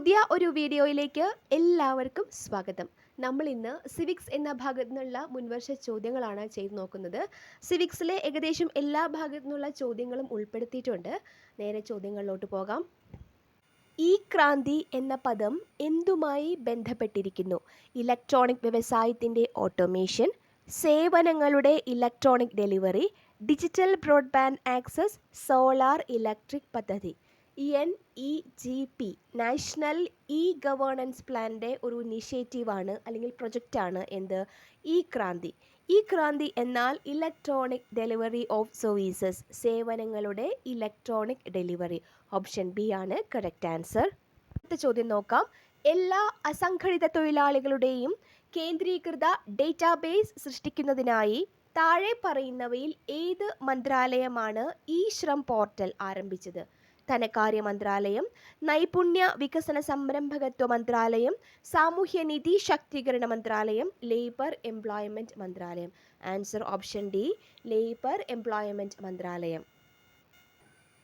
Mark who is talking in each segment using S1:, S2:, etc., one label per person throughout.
S1: പുതിയ ഒരു വീഡിയോയിലേക്ക് എല്ലാവർക്കും സ്വാഗതം. നമ്മൾ ഇന്ന് സിവിക്സ് എന്ന ഭാഗത്തു നിന്നുള്ള മുൻവർഷ ചോദ്യങ്ങളാണ് ചെയ്തു നോക്കുന്നത്. സിവിക്സിലെ ഏകദേശം എല്ലാ ഭാഗത്തു നിന്നുള്ള ചോദ്യങ്ങളും ഉൾപ്പെടുത്തിയിട്ടുണ്ട്. നേരെ ചോദ്യങ്ങളിലോട്ട് പോകാം. ഈ ക്രാന്തി എന്ന പദം എന്തുമായി ബന്ധപ്പെട്ടിരിക്കുന്നു? ഇലക്ട്രോണിക് വ്യവസായത്തിന്റെ ഓട്ടോമേഷൻ സേവനങ്ങളുടെ electronic delivery digital broadband access solar electric പദ്ധതി. N E G P national E governance പ്ലാനിന്റെ ഒരു ഇനിഷ്യേറ്റീവാണ് അല്ലെങ്കിൽ പ്രൊജക്റ്റാണ് എന്ത്? ഇ ക്രാന്തി ഇ ക്രാന്തി എന്നാൽ ഇലക്ട്രോണിക് ഡെലിവറി ഓഫ് സർവീസസ് സേവനങ്ങളുടെ ഇലക്ട്രോണിക് ഡെലിവറി ഓപ്ഷൻ ബി ആണ് കറക്റ്റ് ആൻസർ അടുത്ത ചോദ്യം നോക്കാം. എല്ലാ അസംഘടിത തൊഴിലാളികളുടെയും കേന്ദ്രീകൃത ഡേറ്റാബേസ് സൃഷ്ടിക്കുന്നതിനായി താഴെ പറയുന്നവയിൽ ഏത് മന്ത്രാലയമാണ് ഈ ശ്രം പോർട്ടൽ ആരംഭിച്ചത്? ധനകാര്യ മന്ത്രാലയം നൈപുണ്യ വികസന സംരംഭകത്വ മന്ത്രാലയം സാമൂഹ്യനിധി ശാക്തീകരണ മന്ത്രാലയം ലേബർ എംപ്ലോയ്മെന്റ് മന്ത്രാലയം. Answer option D labour employment മന്ത്രാലയം.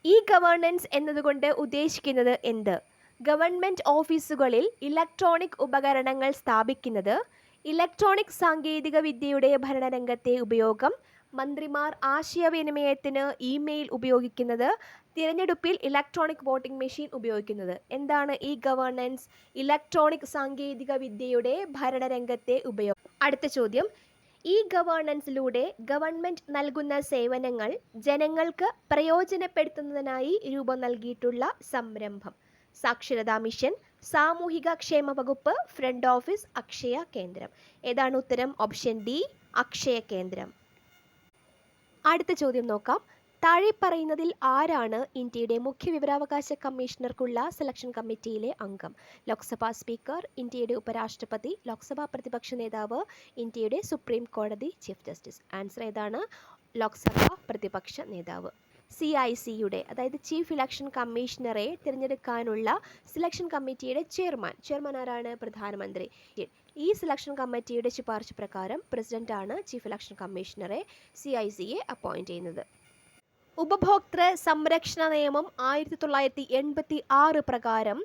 S1: ഇ ഗവേണൻസ് എന്നതുകൊണ്ട് ഉദ്ദേശിക്കുന്നത് എന്ത്? ഗവൺമെന്റ് ഓഫീസുകളിൽ ഇലക്ട്രോണിക് ഉപകരണങ്ങൾ സ്ഥാപിക്കുന്നത് ഇലക്ട്രോണിക് സാങ്കേതിക വിദ്യയുടെ ഭരണരംഗത്തെ ഉപയോഗം മന്ത്രിമാർ ആശയവിനിമയത്തിന് ഇമെയിൽ ഉപയോഗിക്കുന്നത് തിരഞ്ഞെടുപ്പിൽ ഇലക്ട്രോണിക് വോട്ടിംഗ് മെഷീൻ ഉപയോഗിക്കുന്നത്. എന്താണ് ഈ ഗവേണൻസ് ഇലക്ട്രോണിക് സാങ്കേതിക വിദ്യയുടെ ഭരണരംഗത്തെ ഉപയോഗം. അടുത്ത ചോദ്യം. ഈ ഗവേണൻസിലൂടെ ഗവൺമെന്റ് നൽകുന്ന സേവനങ്ങൾ ജനങ്ങൾക്ക് പ്രയോജനപ്പെടുത്തുന്നതിനായി രൂപം നൽകിയിട്ടുള്ള സംരംഭം. സാക്ഷരതാ മിഷൻ സാമൂഹിക ക്ഷേമ വകുപ്പ് ഫ്രണ്ട് ഓഫീസ് അക്ഷയ കേന്ദ്രം. ഏതാണ് ഉത്തരം? ഓപ്ഷൻ ഡി അക്ഷയ കേന്ദ്രം. അടുത്ത ചോദ്യം നോക്കാം. താഴെ പറയുന്നതിൽ ആരാണ് ഇന്ത്യയുടെ മുഖ്യ വിവരാവകാശ കമ്മീഷണർക്കുള്ള സെലക്ഷൻ കമ്മിറ്റിയിലെ അംഗം? ലോക്സഭാ സ്പീക്കർ ഇന്ത്യയുടെ ഉപരാഷ്ട്രപതി ലോക്സഭാ പ്രതിപക്ഷ നേതാവ് ഇന്ത്യയുടെ സുപ്രീം കോടതി ചീഫ് ജസ്റ്റിസ്. ആൻസർ ഏതാണ്? ലോക്സഭാ പ്രതിപക്ഷ നേതാവ്. സി ഐ സിയുടെ അതായത് ചീഫ് ഇലക്ഷൻ കമ്മീഷണറെ തിരഞ്ഞെടുക്കാനുള്ള സെലക്ഷൻ കമ്മിറ്റിയുടെ ചെയർമാൻ. ചെയർമാൻ ആരാണ്? പ്രധാനമന്ത്രി. ഈ സെലക്ഷൻ കമ്മിറ്റിയുടെ ശുപാർശ പ്രകാരം പ്രസിഡന്റാണ് ചീഫ് ഇലക്ഷൻ കമ്മീഷണറെ സി ഐ സിയെ അപ്പോയിന്റ് ചെയ്യുന്നത്. ഉപഭോക്തൃ സംരക്ഷണ നിയമം ആയിരത്തി തൊള്ളായിരത്തി എൺപത്തി ആറ് പ്രകാരം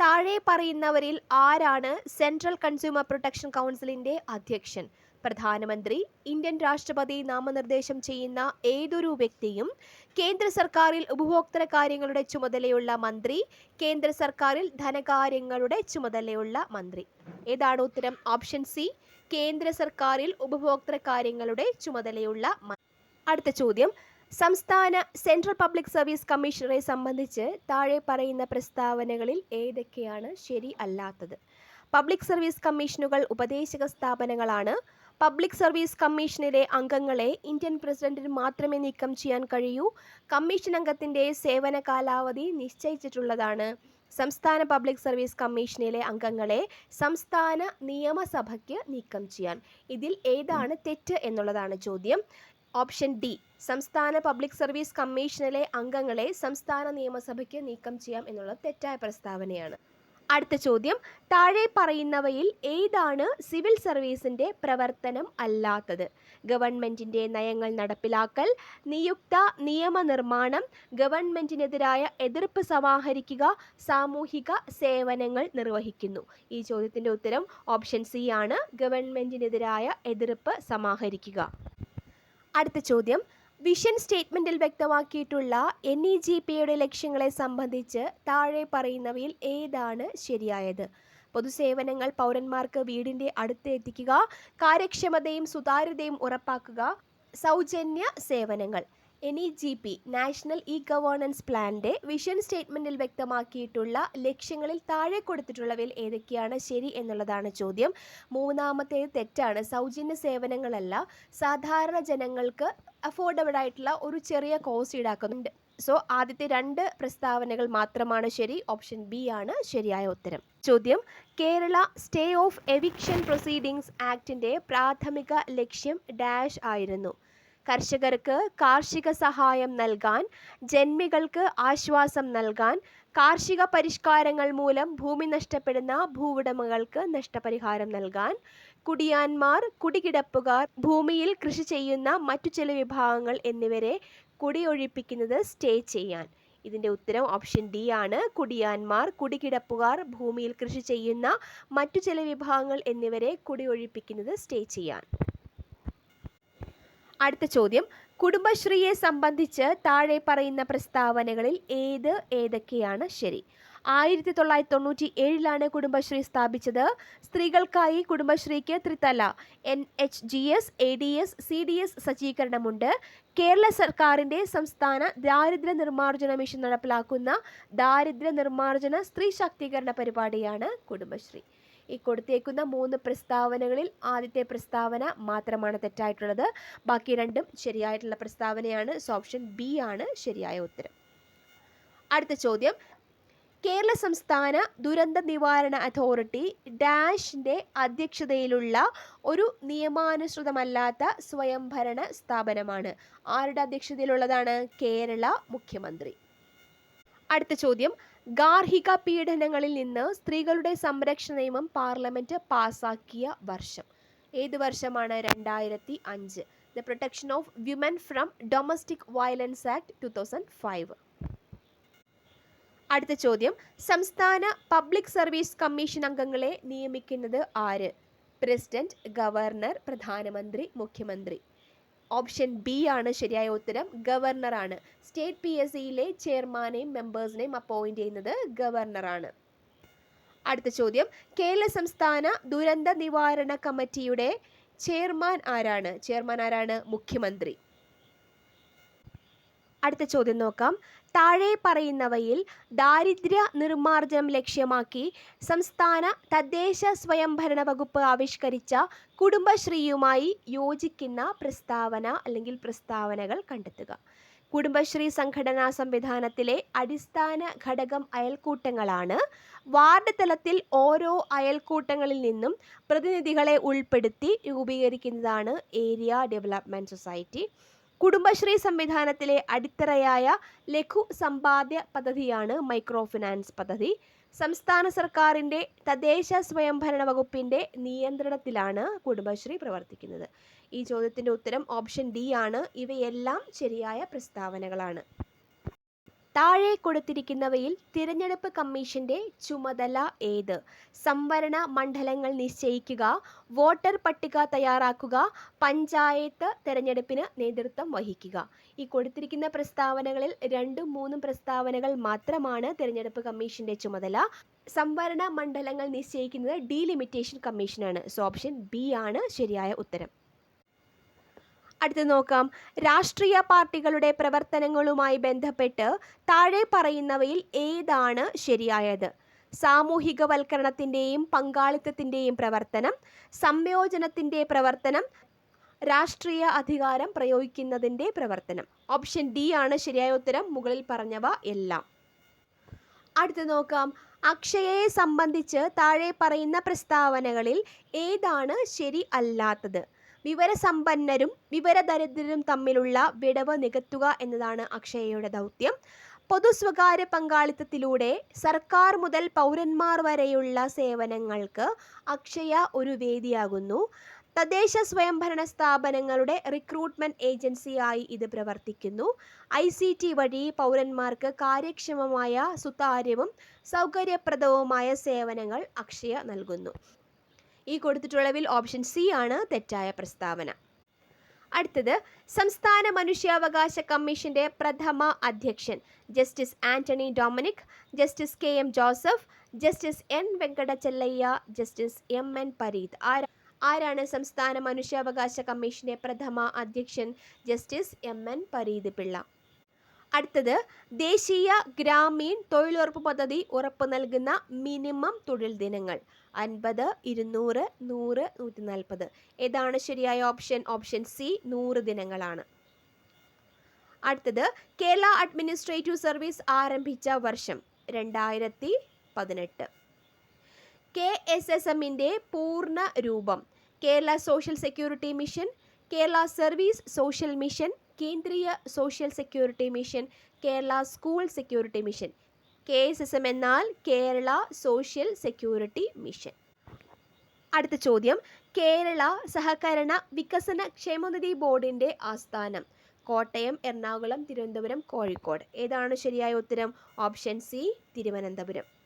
S1: താഴെ പറയുന്നവരിൽ ആരാണ് സെൻട്രൽ കൺസ്യൂമർ പ്രൊട്ടക്ഷൻ കൗൺസിലിന്റെ അധ്യക്ഷൻ? പ്രധാനമന്ത്രി ഇന്ത്യൻ രാഷ്ട്രപതി നാമനിർദ്ദേശം ചെയ്യുന്ന ഏതൊരു വ്യക്തിയും കേന്ദ്ര സർക്കാരിൽ ഉപഭോക്തൃ കാര്യങ്ങളുടെ ചുമതലയുള്ള മന്ത്രി കേന്ദ്ര സർക്കാരിൽ ധനകാര്യങ്ങളുടെ ചുമതലയുള്ള മന്ത്രി. ഏതാണ് ഉത്തരം? ഓപ്ഷൻ സി കേന്ദ്ര സർക്കാരിൽ ഉപഭോക്തൃ കാര്യങ്ങളുടെ ചുമതലയുള്ള അടുത്ത ചോദ്യം സംസ്ഥാന സെൻട്രൽ പബ്ലിക് സർവീസ് കമ്മീഷണറെ സംബന്ധിച്ച് താഴെ പറയുന്ന പ്രസ്താവനകളിൽ ഏതൊക്കെയാണ് ശരി അല്ലാത്തത്? പബ്ലിക് സർവീസ് കമ്മീഷനുകൾ ഉപദേശക സ്ഥാപനങ്ങളാണ്. പബ്ലിക് സർവീസ് കമ്മീഷനിലെ അംഗങ്ങളെ ഇന്ത്യൻ പ്രസിഡന്റിന് മാത്രമേ നീക്കം ചെയ്യാൻ കഴിയൂ. കമ്മീഷൻ അംഗത്തിന്റെ സേവന കാലാവധി നിശ്ചയിച്ചിട്ടുള്ളതാണ്. സംസ്ഥാന പബ്ലിക് സർവീസ് കമ്മീഷനിലെ അംഗങ്ങളെ സംസ്ഥാന നിയമസഭയ്ക്ക് നീക്കം ചെയ്യാൻ. ഇതിൽ ഏതാണ് തെറ്റ് എന്നുള്ളതാണ് ചോദ്യം. ഓപ്ഷൻ ഡി സംസ്ഥാന പബ്ലിക് സർവീസ് കമ്മീഷനിലെ അംഗങ്ങളെ സംസ്ഥാന നിയമസഭയ്ക്ക് നീക്കം ചെയ്യാം എന്നുള്ള തെറ്റായ പ്രസ്താവനയാണ്. അടുത്ത ചോദ്യം താഴെ പറയുന്നവയിൽ ഏതാണ് സിവിൽ സർവീസിന്റെ പ്രവർത്തനം അല്ലാത്തത്? ഗവൺമെന്റിന്റെ നയങ്ങൾ നടപ്പിലാക്കൽ നിയുക്ത നിയമനിർമ്മാണം ഗവൺമെന്റിനെതിരായ എതിർപ്പ് സമാഹരിക്കുക സാമൂഹിക സേവനങ്ങൾ നിർവഹിക്കുന്നു. ഈ ചോദ്യത്തിന്റെ ഉത്തരം ഓപ്ഷൻ സി ആണ് ഗവൺമെന്റിനെതിരായ എതിർപ്പ് സമാഹരിക്കുക. അടുത്ത ചോദ്യം. വിഷൻ സ്റ്റേറ്റ്മെന്റിൽ വ്യക്തമാക്കിയിട്ടുള്ള എൻ ഇ ജി പിയുടെ ലക്ഷ്യങ്ങളെ സംബന്ധിച്ച് താഴെ പറയുന്നവയിൽ ഏതാണ് ശരിയായത്? പൊതുസേവനങ്ങൾ പൗരന്മാർക്ക് വീടിന്റെ അടുത്ത് എത്തിക്കുക കാര്യക്ഷമതയും സുതാര്യതയും ഉറപ്പാക്കുക സൗജന്യ സേവനങ്ങൾ. N E G P national E governance പ്ലാനിന്റെ vision സ്റ്റേറ്റ്മെന്റിൽ വ്യക്തമാക്കിയിട്ടുള്ള ലക്ഷ്യങ്ങളിൽ താഴെ കൊടുത്തിട്ടുള്ളവയിൽ ഏതൊക്കെയാണ് ശരി എന്നുള്ളതാണ് ചോദ്യം. മൂന്നാമത്തേത് തെറ്റാണ്. സൗജന്യ സേവനങ്ങളല്ല. സാധാരണ ജനങ്ങൾക്ക് അഫോർഡബിൾ ആയിട്ടുള്ള ഒരു ചെറിയ കോസ്റ്റ് ഈടാക്കുന്നുണ്ട്. സോ ആദ്യത്തെ രണ്ട് പ്രസ്താവനകൾ മാത്രമാണ് ശരി. ഓപ്ഷൻ ബി ആണ് ശരിയായ ഉത്തരം. ചോദ്യം. Kerala stay of eviction proceedings ആക്ടിന്റെ പ്രാഥമിക ലക്ഷ്യം ഡാഷ് ആയിരുന്നു. കർഷകർക്ക് കാർഷിക സഹായം നൽകാൻ ജന്മികൾക്ക് ആശ്വാസം നൽകാൻ കാർഷിക പരിഷ്കാരങ്ങൾ മൂലം ഭൂമി നഷ്ടപ്പെടുന്ന ഭൂവുടമകൾക്ക് നഷ്ടപരിഹാരം നൽകാൻ കുടിയാന്മാർ കുടികിടപ്പുകാർ ഭൂമിയിൽ കൃഷി ചെയ്യുന്ന മറ്റു ചില വിഭാഗങ്ങൾ എന്നിവരെ കുടിയൊഴിപ്പിക്കുന്നത് സ്റ്റേ ചെയ്യാൻ. ഇതിന്റെ ഉത്തരം ഓപ്ഷൻ ഡി ആണ്. കുടിയാന്മാർ കുടികിടപ്പുകാർ ഭൂമിയിൽ കൃഷി ചെയ്യുന്ന മറ്റു ചില വിഭാഗങ്ങൾ എന്നിവരെ കുടിയൊഴിപ്പിക്കുന്നത് സ്റ്റേ ചെയ്യാൻ. അടുത്ത ചോദ്യം. കുടുംബശ്രീയെ സംബന്ധിച്ച് താഴെ പറയുന്ന പ്രസ്താവനകളിൽ ഏത് ഏതൊക്കെയാണ്? ശരി. ആയിരത്തി തൊള്ളായിരത്തി തൊണ്ണൂറ്റി ഏഴിലാണ് കുടുംബശ്രീ സ്ഥാപിച്ചത്. സ്ത്രീകൾക്കായി കുടുംബശ്രീക്ക് ത്രിതല N H G S A D S C D S സജ്ജീകരണമുണ്ട്. Kerala സർക്കാരിന്റെ സംസ്ഥാന ദാരിദ്ര്യ നിർമ്മാർജന മിഷൻ നടപ്പിലാക്കുന്ന ദാരിദ്ര്യ നിർമ്മാർജന സ്ത്രീ ശാക്തീകരണ പരിപാടിയാണ് കുടുംബശ്രീ. ഈ കൊടുത്തേക്കുന്ന മൂന്ന് പ്രസ്താവനകളിൽ ആദ്യത്തെ പ്രസ്താവന മാത്രമാണ് തെറ്റായിട്ടുള്ളത്. ബാക്കി രണ്ടും ശരിയായിട്ടുള്ള പ്രസ്താവനയാണ്. സോ ഓപ്ഷൻ ബി ആണ് ശരിയായ ഉത്തരം. അടുത്ത ചോദ്യം. കേരള സംസ്ഥാന ദുരന്ത നിവാരണ അതോറിറ്റി ഡാഷിന്റെ അധ്യക്ഷതയിലുള്ള ഒരു നിയമാനുസൃതമല്ലാത്ത സ്വയംഭരണ സ്ഥാപനമാണ്. ആരുടെ അധ്യക്ഷതയിലുള്ളതാണ്? കേരള മുഖ്യമന്ത്രി. അടുത്ത ചോദ്യം. ഗാർഹിക പീഡനങ്ങളിൽ നിന്ന് സ്ത്രീകളുടെ സംരക്ഷണ നിയമം പാർലമെന്റ് പാസാക്കിയ വർഷം. ഏത് വർഷമാണ്? രണ്ടായിരത്തി അഞ്ച് the protection of women from domestic violence act two thousand five അടുത്ത ചോദ്യം. സംസ്ഥാന പബ്ലിക് സർവീസ് കമ്മീഷൻ അംഗങ്ങളെ നിയമിക്കുന്നത് ആര്? പ്രസിഡന്റ് ഗവർണർ പ്രധാനമന്ത്രി മുഖ്യമന്ത്രി ഓപ്ഷൻ ബി ആണ് ശരിയായ ഉത്തരം. ഗവർണറാണ് സ്റ്റേറ്റ് പി എസ് സിയിലെ ചെയർമാനെയും മെമ്പേഴ്സിനെയും അപ്പോയിന്റ് ചെയ്യുന്നത് ഗവർണറാണ് അടുത്ത ചോദ്യം. കേരള സംസ്ഥാന ദുരന്ത നിവാരണ കമ്മിറ്റിയുടെ ചെയർമാൻ ആരാണ്? ചെയർമാൻ ആരാണ്? മുഖ്യമന്ത്രി. അടുത്ത ചോദ്യം നോക്കാം. താഴെ പറയുന്നവയിൽ ദാരിദ്ര്യ നിർമ്മാർജനം ലക്ഷ്യമാക്കി സംസ്ഥാന തദ്ദേശ സ്വയംഭരണ വകുപ്പ് ആവിഷ്കരിച്ച കുടുംബശ്രീയുമായി യോജിക്കുന്ന പ്രസ്താവന അല്ലെങ്കിൽ പ്രസ്താവനകൾ കണ്ടെത്തുക. കുടുംബശ്രീ സംഘടനാ സംവിധാനത്തിലെ അടിസ്ഥാന ഘടകം അയൽക്കൂട്ടങ്ങളാണ്. വാർഡ് തലത്തിൽ ഓരോ അയൽക്കൂട്ടങ്ങളിൽ നിന്നും പ്രതിനിധികളെ ഉൾപ്പെടുത്തി രൂപീകരിക്കുന്നതാണ് ഏരിയ ഡെവലപ്മെന്റ് സൊസൈറ്റി. കുടുംബശ്രീ സംവിധാനത്തിലെ അടിത്തറയായ ലഘു സമ്പാദ്യ പദ്ധതിയാണ് മൈക്രോ ഫിനാൻസ് പദ്ധതി. സംസ്ഥാന സർക്കാരിന്റെ തദ്ദേശ സ്വയംഭരണ വകുപ്പിന്റെ നിയന്ത്രണത്തിലാണ് കുടുംബശ്രീ പ്രവർത്തിക്കുന്നത്. ഈ ചോദ്യത്തിന്റെ ഉത്തരം ഓപ്ഷൻ ഡി ആണ്. ഇവയെല്ലാം ശരിയായ പ്രസ്താവനകളാണ്. താഴെ കൊടുത്തിരിക്കുന്നവയിൽ തിരഞ്ഞെടുപ്പ് കമ്മീഷന്റെ ചുമതല ഏത്? സംവരണ മണ്ഡലങ്ങൾ നിശ്ചയിക്കുക വോട്ടർ പട്ടിക തയ്യാറാക്കുക പഞ്ചായത്ത് തെരഞ്ഞെടുപ്പിന് നേതൃത്വം വഹിക്കുക. ഈ കൊടുത്തിരിക്കുന്ന പ്രസ്താവനകളിൽ രണ്ടും മൂന്നും പ്രസ്താവനകൾ മാത്രമാണ് തിരഞ്ഞെടുപ്പ് കമ്മീഷന്റെ ചുമതല. സംവരണ മണ്ഡലങ്ങൾ നിശ്ചയിക്കുന്നത് ഡീലിമിറ്റേഷൻ കമ്മീഷനാണ്. സോ ഓപ്ഷൻ ബി ആണ് ശരിയായ ഉത്തരം. അടുത്ത് നോക്കാം. രാഷ്ട്രീയ പാർട്ടികളുടെ പ്രവർത്തനങ്ങളുമായി ബന്ധപ്പെട്ട് താഴെ പറയുന്നവയിൽ ഏതാണ് ശരിയായത്? സാമൂഹികവൽക്കരണത്തിന്റെയും പങ്കാളിത്തത്തിന്റെയും പ്രവർത്തനം സംയോജനത്തിന്റെ പ്രവർത്തനം രാഷ്ട്രീയ അധികാരം പ്രയോഗിക്കുന്നതിന്റെ പ്രവർത്തനം. ഓപ്ഷൻ ഡി ആണ് ശരിയായ ഉത്തരം. മുകളിൽ പറഞ്ഞവ എല്ലാം. അടുത്ത് നോക്കാം. അക്ഷയയെ സംബന്ധിച്ച് താഴെ പറയുന്ന പ്രസ്താവനകളിൽ ഏതാണ് ശരി അല്ലാത്തത്? വിവരസമ്പന്നരും വിവരദരിദ്രരും തമ്മിലുള്ള വിടവ് നികത്തുക എന്നതാണ് അക്ഷയയുടെ ദൗത്യം. പൊതു സ്വകാര്യ പങ്കാളിത്തത്തിലൂടെ സർക്കാർ മുതൽ പൗരന്മാർ വരെയുള്ള സേവനങ്ങൾക്ക് അക്ഷയ ഒരു വേദിയാകുന്നു. തദ്ദേശ സ്വയംഭരണ സ്ഥാപനങ്ങളുടെ റിക്രൂട്ട്മെന്റ് ഏജൻസിയായി ഇത് പ്രവർത്തിക്കുന്നു. ഐ സി ടി വഴി പൗരന്മാർക്ക് കാര്യക്ഷമമായ സുതാര്യവും സൗകര്യപ്രദവുമായ സേവനങ്ങൾ അക്ഷയ നൽകുന്നു. ഈ കൊടുത്തിട്ടുള്ളവിൽ ഓപ്ഷൻ സി ആണ് തെറ്റായ പ്രസ്താവന. അടുത്തത് സംസ്ഥാന മനുഷ്യാവകാശ കമ്മീഷന്റെ പ്രഥമ അധ്യക്ഷൻ justice Antony Dominic justice K M Joseph justice N Venkatachaliah justice M N Pareed ആരാ ആരാണ് സംസ്ഥാന മനുഷ്യാവകാശ കമ്മീഷന്റെ പ്രഥമ അധ്യക്ഷൻ justice M N Pareed Pillai അടുത്തത് ദേശീയ ഗ്രാമീൺ തൊഴിലുറപ്പ് പദ്ധതി ഉറപ്പു നൽകുന്ന മിനിമം തൊഴിൽ ദിനങ്ങൾ. അൻപത് ഇരുന്നൂറ് നൂറ് നൂറ്റി നാൽപ്പത് ഏതാണ് ശരിയായ ഓപ്ഷൻ? ഓപ്ഷൻ സി നൂറ് ദിനങ്ങളാണ്. അടുത്തത് കേരള അഡ്മിനിസ്ട്രേറ്റീവ് സർവീസ് ആരംഭിച്ച വർഷം രണ്ടായിരത്തി പതിനെട്ട് കെ എസ് എസ് എമ്മിന്റെ പൂർണ രൂപം Kerala social security mission Kerala service social mission കേന്ദ്രീയ social security mission Kerala school security mission K S S M എന്നാൽ കേരള സോഷ്യൽ സെക്യൂരിറ്റി മിഷൻ അടുത്ത ചോദ്യം. കേരള സഹകരണ വികസന ക്ഷേമനിധി ബോർഡിന്റെ ആസ്ഥാനം. കോട്ടയം എറണാകുളം തിരുവനന്തപുരം കോഴിക്കോട്. ഏതാണ് ശരിയായ ഉത്തരം? Option C Thiruvananthapuram.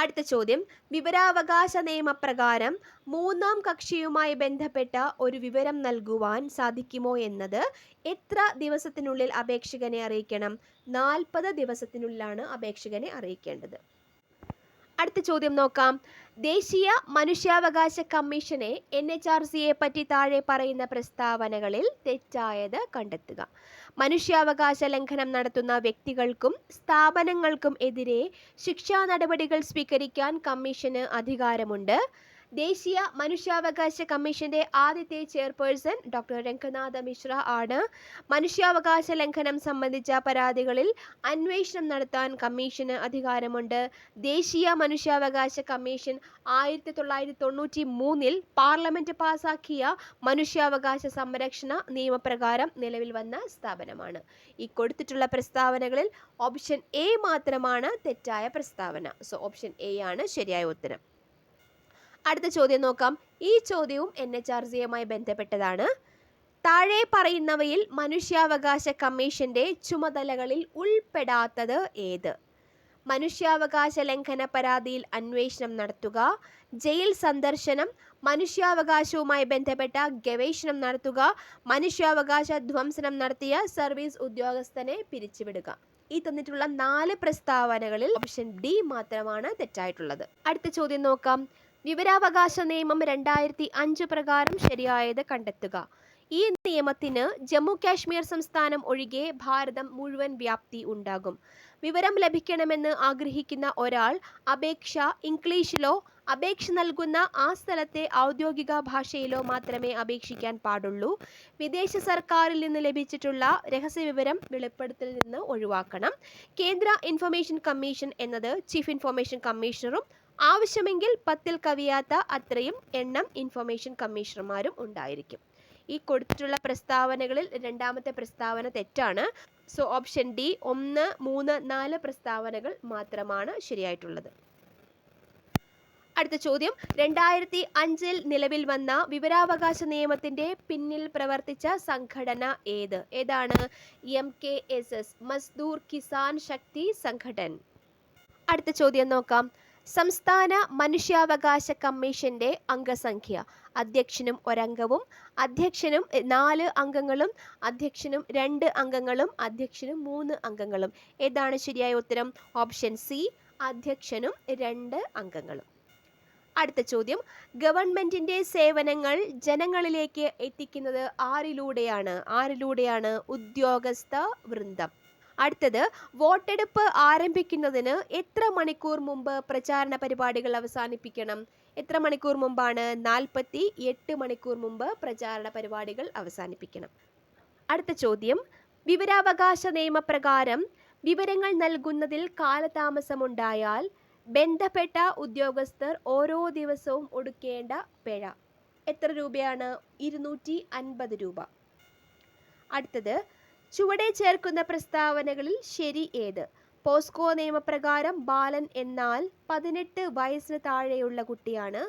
S1: അടുത്ത ചോദ്യം. വിവരാവകാശ നിയമപ്രകാരം മൂന്നാം കക്ഷിയുമായി ബന്ധപ്പെട്ട ഒരു വിവരം നൽകുവാൻ സാധിക്കുമോ എന്നത് എത്ര ദിവസത്തിനുള്ളിൽ അപേക്ഷകനെ അറിയിക്കണം? നാൽപ്പത് ദിവസത്തിനുള്ളിലാണ് അപേക്ഷകനെ അറിയിക്കേണ്ടത്. അടുത്ത ചോദ്യം നോക്കാം. ദേശീയ മനുഷ്യാവകാശ കമ്മീഷനെ എൻ എച്ച് ആർ സിയെ പറ്റി താഴെ പറയുന്ന പ്രസ്താവനകളിൽ തെറ്റായത് കണ്ടെത്തുക. മനുഷ്യാവകാശ ലംഘനം നടത്തുന്ന വ്യക്തികൾക്കും സ്ഥാപനങ്ങൾക്കും എതിരെ ശിക്ഷാ നടപടികൾ സ്വീകരിക്കാൻ കമ്മീഷന് അധികാരമുണ്ട്. ദേശീയ മനുഷ്യാവകാശ കമ്മീഷന്റെ ആദ്യത്തെ ചെയർപേഴ്സൺ ഡോക്ടർ രംഗനാഥ മിശ്ര ആണ്. മനുഷ്യാവകാശ ലംഘനം സംബന്ധിച്ച പരാതികളിൽ അന്വേഷണം നടത്താൻ കമ്മീഷന് അധികാരമുണ്ട്. ദേശീയ മനുഷ്യാവകാശ കമ്മീഷൻ ആയിരത്തി തൊള്ളായിരത്തി തൊണ്ണൂറ്റി മൂന്നിൽ പാർലമെന്റ് പാസാക്കിയ മനുഷ്യാവകാശ സംരക്ഷണ നിയമപ്രകാരം നിലവിൽ വന്ന സ്ഥാപനമാണ്. ഈ കൊടുത്തിട്ടുള്ള പ്രസ്താവനകളിൽ ഓപ്ഷൻ എ മാത്രമാണ് തെറ്റായ പ്രസ്താവന. സോ ഓപ്ഷൻ എ ആണ് ശരിയായ ഉത്തരം. അടുത്ത ചോദ്യം നോക്കാം. ഈ ചോദ്യവും എൻ എച്ച് ആർ സിയുമായി ബന്ധപ്പെട്ടതാണ്. താഴെ പറയുന്നവയിൽ മനുഷ്യാവകാശ കമ്മീഷന്റെ ചുമതലകളിൽ ഉൾപ്പെടാത്തത് ഏത്? മനുഷ്യാവകാശ ലംഘന പരാതിയിൽ അന്വേഷണം നടത്തുക ജയിൽ സന്ദർശനം മനുഷ്യാവകാശവുമായി ബന്ധപ്പെട്ട ഗവേഷണം നടത്തുക മനുഷ്യാവകാശ ധ്വംസനം നടത്തിയ സർവീസ് ഉദ്യോഗസ്ഥനെ പിരിച്ചുവിടുക. ഈ തന്നിട്ടുള്ള നാല് പ്രസ്താവനകളിൽ ഓപ്ഷൻ ഡി മാത്രമാണ് തെറ്റായിട്ടുള്ളത്. അടുത്ത ചോദ്യം നോക്കാം. വിവരാവകാശ നിയമം രണ്ടായിരത്തി അഞ്ച് പ്രകാരം ശരിയായത് കണ്ടെത്തുക. ഈ നിയമത്തിന് ജമ്മു കാശ്മീർ സംസ്ഥാനം ഒഴികെ ഭാരതം മുഴുവൻ വ്യാപ്തി ഉണ്ടാകും. വിവരം ലഭിക്കണമെന്ന് ആഗ്രഹിക്കുന്ന ഒരാൾ അപേക്ഷ ഇംഗ്ലീഷിലോ അപേക്ഷ നൽകുന്ന ആ സ്ഥലത്തെ ഔദ്യോഗിക ഭാഷയിലോ മാത്രമേ അപേക്ഷിക്കാൻ പാടുള്ളൂ. വിദേശ സർക്കാരിൽ നിന്ന് ലഭിച്ചിട്ടുള്ള രഹസ്യവിവരം വെളിപ്പെടുത്തലിൽ നിന്ന് ഒഴിവാക്കണം. കേന്ദ്ര ഇൻഫർമേഷൻ കമ്മീഷൻ എന്നത് ചീഫ് ഇൻഫർമേഷൻ കമ്മീഷണറും ആവശ്യമെങ്കിൽ പത്തിൽ കവിയാത്ത അത്രയും എണ്ണം ഇൻഫർമേഷൻ കമ്മീഷണർമാരും ഉണ്ടായിരിക്കും. ഈ കൊടുത്തിട്ടുള്ള പ്രസ്താവനകളിൽ രണ്ടാമത്തെ പ്രസ്താവന തെറ്റാണ്. സോ ഓപ്ഷൻ ഡി ഒന്ന് മൂന്ന് നാല് പ്രസ്താവനകൾ മാത്രമാണ് ശരിയായിട്ടുള്ളത്. അടുത്ത ചോദ്യം. രണ്ടായിരത്തി അഞ്ചിൽ നിലവിൽ വന്ന വിവരാവകാശ നിയമത്തിന്റെ പിന്നിൽ പ്രവർത്തിച്ച സംഘടന ഏത്? ഏതാണ്? M K S S Mazdoor Kisan Shakti Sangathan. അടുത്ത ചോദ്യം നോക്കാം. സംസ്ഥാന മനുഷ്യാവകാശ കമ്മീഷന്റെ അംഗസംഖ്യ. അധ്യക്ഷനും ഒരംഗവും അധ്യക്ഷനും നാല് അംഗങ്ങളും അധ്യക്ഷനും രണ്ട് അംഗങ്ങളും അധ്യക്ഷനും മൂന്ന് അംഗങ്ങളും. ഏതാണ് ശരിയായ ഉത്തരം? ഓപ്ഷൻ സി അധ്യക്ഷനും രണ്ട് അംഗങ്ങളും. അടുത്ത ചോദ്യം. ഗവൺമെന്റിന്റെ സേവനങ്ങൾ ജനങ്ങളിലേക്ക് എത്തിക്കുന്നത് ആരിലൂടെയാണ്? ആരിലൂടെയാണ് ഉദ്യോഗസ്ഥ വൃന്ദം? അടുത്തത് വോട്ടെടുപ്പ് ആരംഭിക്കുന്നതിന് എത്ര മണിക്കൂർ മുമ്പ് പ്രചാരണ പരിപാടികൾ അവസാനിപ്പിക്കണം? എത്ര മണിക്കൂർ മുമ്പാണ് നാൽപ്പത്തി എട്ട് മണിക്കൂർ മുമ്പ് പ്രചാരണ പരിപാടികൾ അവസാനിപ്പിക്കണം? അടുത്ത ചോദ്യം വിവരാവകാശ നിയമപ്രകാരം വിവരങ്ങൾ നൽകുന്നതിൽ കാലതാമസമുണ്ടായാൽ ബന്ധപ്പെട്ട ഉദ്യോഗസ്ഥർ ഓരോ ദിവസവും ഒടുക്കേണ്ട പിഴ. എത്ര രൂപയാണ്? ഇരുന്നൂറ്റി അൻപത് രൂപ. അടുത്തത് ചുവടെ ചേർക്കുന്ന പ്രസ്താവനകളിൽ ശരി ഏത്? പോസ്കോ നിയമപ്രകാരം ബാലൻ എന്നാൽ പതിനെട്ട് വയസ്സിന് താഴെയുള്ള കുട്ടിയാണ്.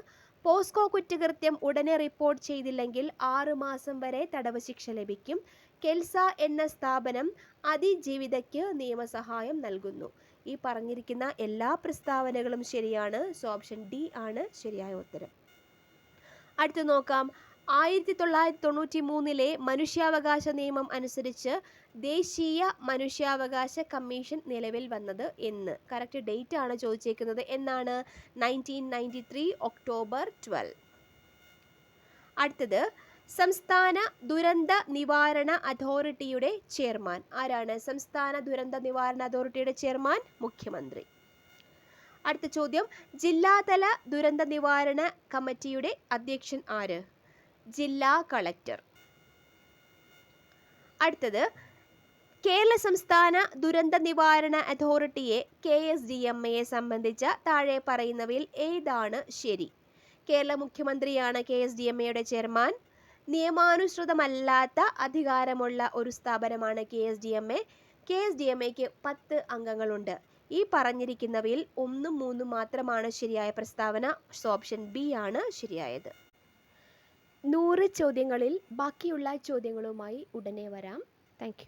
S1: പോസ്കോ കുറ്റകൃത്യം ഉടനെ റിപ്പോർട്ട് ചെയ്തില്ലെങ്കിൽ ആറു മാസം വരെ തടവ് ശിക്ഷ ലഭിക്കും. കെൽസ എന്ന സ്ഥാപനം അതിജീവിതയ്ക്ക് നിയമസഹായം നൽകുന്നു. ഈ പറഞ്ഞിരിക്കുന്ന എല്ലാ പ്രസ്താവനകളും ശരിയാണ്. സോ ഓപ്ഷൻ ഡി ആണ് ശരിയായ ഉത്തരം. അടുത്ത് നോക്കാം. ആയിരത്തി തൊള്ളായിരത്തി തൊണ്ണൂറ്റി മൂന്നിലെ മനുഷ്യാവകാശ നിയമം അനുസരിച്ച് ദേശീയ മനുഷ്യാവകാശ കമ്മീഷൻ നിലവിൽ വന്നത് എന്ന്. കറക്റ്റ് ഡേറ്റ് ആണ് ചോദിച്ചേക്കുന്നത്. എന്നാണ്? Nineteen ninety three October twelve അടുത്തത്. സംസ്ഥാന ദുരന്ത നിവാരണ അതോറിറ്റിയുടെ ചെയർമാൻ. ആരാണ്? സംസ്ഥാന ദുരന്ത നിവാരണ അതോറിറ്റിയുടെ ചെയർമാൻ? മുഖ്യമന്ത്രി. അടുത്ത ചോദ്യം. ജില്ലാതല ദുരന്ത നിവാരണ കമ്മിറ്റിയുടെ അധ്യക്ഷൻ ആര്? ജില്ലാ കളക്ടർ. അടുത്തത് കേരള സംസ്ഥാന ദുരന്ത നിവാരണ അതോറിറ്റിയെ കെ എസ് ഡി എം എയെ സംബന്ധിച്ച താഴെ പറയുന്നവയിൽ ഏതാണ് ശരി? കേരള മുഖ്യമന്ത്രിയാണ് കെ എസ് ഡി എം എയുടെ ചെയർമാൻ. നിയമാനുസൃതമല്ലാത്ത അധികാരമുള്ള ഒരു സ്ഥാപനമാണ് K S D M A. K S D M എക്ക് പത്ത് അംഗങ്ങളുണ്ട്. ഈ പറഞ്ഞിരിക്കുന്നവയിൽ ഒന്നും മൂന്നും മാത്രമാണ് ശരിയായ പ്രസ്താവന. ഓപ്ഷൻ ബി ആണ് ശരിയായത്. നൂറ് ചോദ്യങ്ങളിൽ ബാക്കിയുള്ള ചോദ്യങ്ങളുമായി ഉടനെ വരാം. താങ്ക്